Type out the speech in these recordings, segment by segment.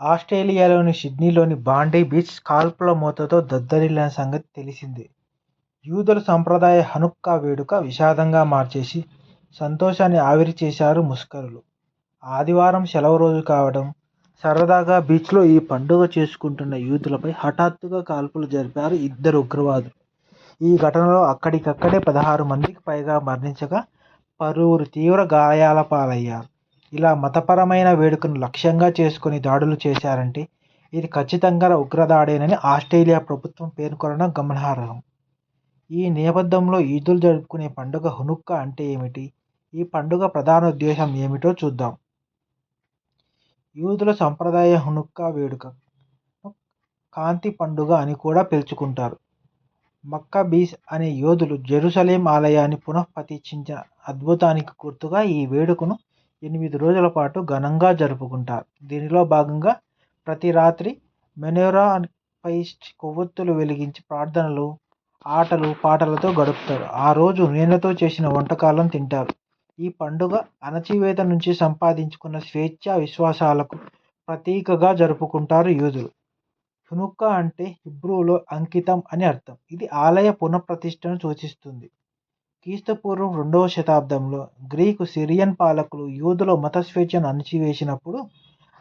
ఆస్ట్రేలియాలోని సిడ్నీలోని బాండీ బీచ్ కాల్పుల మూతతో దద్దరిల్లిన సంగతి తెలిసిందే. యూదుల సంప్రదాయ హనుక్కా వేడుక విషాదంగా మార్చేసి సంతోషాన్ని ఆవిరి చేశారు ముష్కరులు. ఆదివారం సెలవు రోజు కావడం, సరదాగా బీచ్లో ఈ పండుగ చేసుకుంటున్న యూదులపై హఠాత్తుగా కాల్పులు జరిపారు ఇద్దరు ఉగ్రవాదులు. ఈ ఘటనలో అక్కడికక్కడే పదహారు మందికి పైగా మరణించగా, పలువురు తీవ్ర గాయాలపాలయ్యారు. ఇలా మతపరమైన వేడుకను లక్ష్యంగా చేసుకుని దాడులు చేశారంటే ఇది ఖచ్చితంగా ఉగ్రదాడేనని ఆస్ట్రేలియా ప్రభుత్వం పేర్కొనడం గమనార్హం. ఈ నేపథ్యంలో ఈదులు జరుపుకునే పండుగ హునుక్క అంటే ఏమిటి? ఈ పండుగ ప్రధాన ఉద్దేశం ఏమిటో చూద్దాం. యూదుల సంప్రదాయ హునుక్కా వేడుక కాంతి పండుగ అని కూడా పిలుచుకుంటారు. మక్కాబీస్ అనే యోధులు జెరూసలేం ఆలయాన్ని పునఃప్రతిష్ఠించిన అద్భుతానికి గుర్తుగా ఈ వేడుకను ఎనిమిది రోజుల పాటు ఘనంగా జరుపుకుంటారు. దీనిలో భాగంగా ప్రతి రాత్రి మెనోరా పై కొవ్వొత్తులు వెలిగించి ప్రార్థనలు, ఆటలు పాటలతో గడుపుతారు. ఆ రోజు నూనెతో చేసిన వంటకాలను తింటారు. ఈ పండుగ అణచివేత నుంచి సంపాదించుకున్న స్వేచ్ఛ, విశ్వాసాలకు ప్రతీకగా జరుపుకుంటారు యూదులు. హునుక్క అంటే హిబ్రూలో అంకితం అని అర్థం. ఇది ఆలయ పునఃప్రతిష్టను సూచిస్తుంది. క్రీస్తుపూర్వం రెండవ శతాబ్దంలో గ్రీకు, సిరియన్ పాలకులు యూదుల మత స్వేచ్ఛను అణచివేసినప్పుడు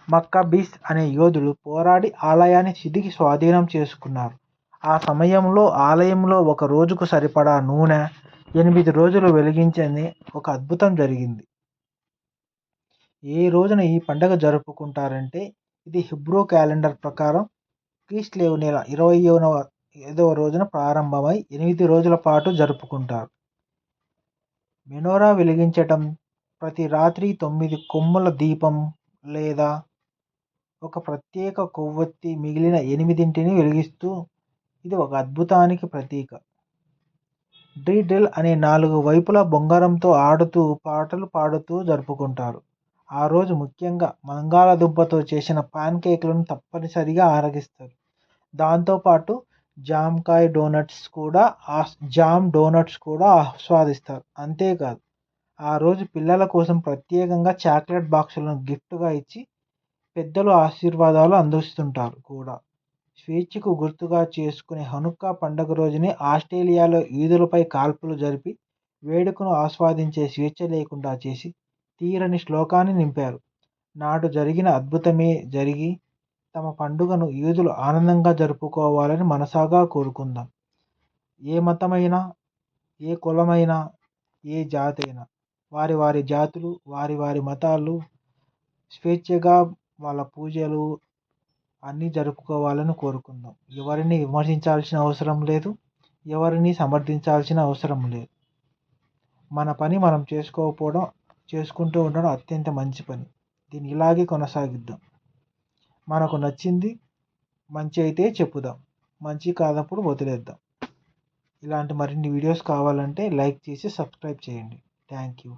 మక్కాబీస్ అనే యోధులు పోరాడి ఆలయాన్ని తిరిగి స్వాధీనం చేసుకున్నారు. ఆ సమయంలో ఆలయంలో ఒక రోజుకు సరిపడా నూనె ఎనిమిది రోజులు వెలిగించని ఒక అద్భుతం జరిగింది. ఏ రోజున ఈ పండగ జరుపుకుంటారంటే ఇది హిబ్రో క్యాలెండర్ ప్రకారం కిస్లేవ్ నెల ఇరవై ఐదవ రోజున ప్రారంభమై ఎనిమిది రోజుల పాటు జరుపుకుంటారు. మెనోరా వెలిగించటం ప్రతి రాత్రి తొమ్మిది కొమ్ముల దీపం లేదా ఒక ప్రత్యేక కొవ్వొత్తి మిగిలిన ఎనిమిదింటిని వెలిగిస్తూ ఇది ఒక అద్భుతానికి ప్రతీక. డ్రిడిల్ అనే నాలుగు వైపులా బొంగరంతో ఆడుతూ పాటలు పాడుతూ జరుపుకుంటారు. ఆ రోజు ముఖ్యంగా బంగాళాదుంపతో చేసిన ప్యాన్ కేక్లను తప్పనిసరిగా ఆరగిస్తారు. దాంతోపాటు జామకాయ డోనట్స్ కూడా జామ్ డోనట్స్ కూడా ఆస్వాదిస్తారు. అంతేకాదు ఆ రోజు పిల్లల కోసం ప్రత్యేకంగా చాక్లెట్ బాక్సులను గిఫ్ట్గా ఇచ్చి పెద్దలు ఆశీర్వాదాలు అందిస్తుంటారు కూడా. స్వేచ్ఛకు గుర్తుగా చేసుకునే హనుక్కా పండుగ రోజునే ఆస్ట్రేలియాలో వీధులపై కాల్పులు జరిపి వేడుకను ఆస్వాదించే స్వేచ్ఛ లేకుండా చేసి తీరని శ్లోకాన్ని నింపారు. నాడు జరిగిన అద్భుతమే జరిగి తమ పండుగను యూదులు ఆనందంగా జరుపుకోవాలని మనసాగా కోరుకుందాం. ఏ మతమైనా, ఏ కులమైనా, ఏ జాతైనా వారి వారి జాతులు, వారి వారి మతాలు స్వేచ్ఛగా వాళ్ళ పూజలు అన్నీ జరుపుకోవాలని కోరుకుందాం. ఎవరిని విమర్శించాల్సిన అవసరం లేదు. ఎవరిని సమర్థించాల్సిన అవసరం లేదు. మన పని మనం చేసుకోకపోవడం చేసుకుంటూ ఉండడం అత్యంత మంచి పని. దీన్ని ఇలాగే కొనసాగిద్దాం. మనకు నచ్చింది మంచి అయితే చెప్పుదాం. మంచి కానప్పుడు వదిలేద్దాం. ఇలాంటి మరిన్ని వీడియోస్ కావాలంటే లైక్ చేసి సబ్స్క్రైబ్ చేయండి. Thank you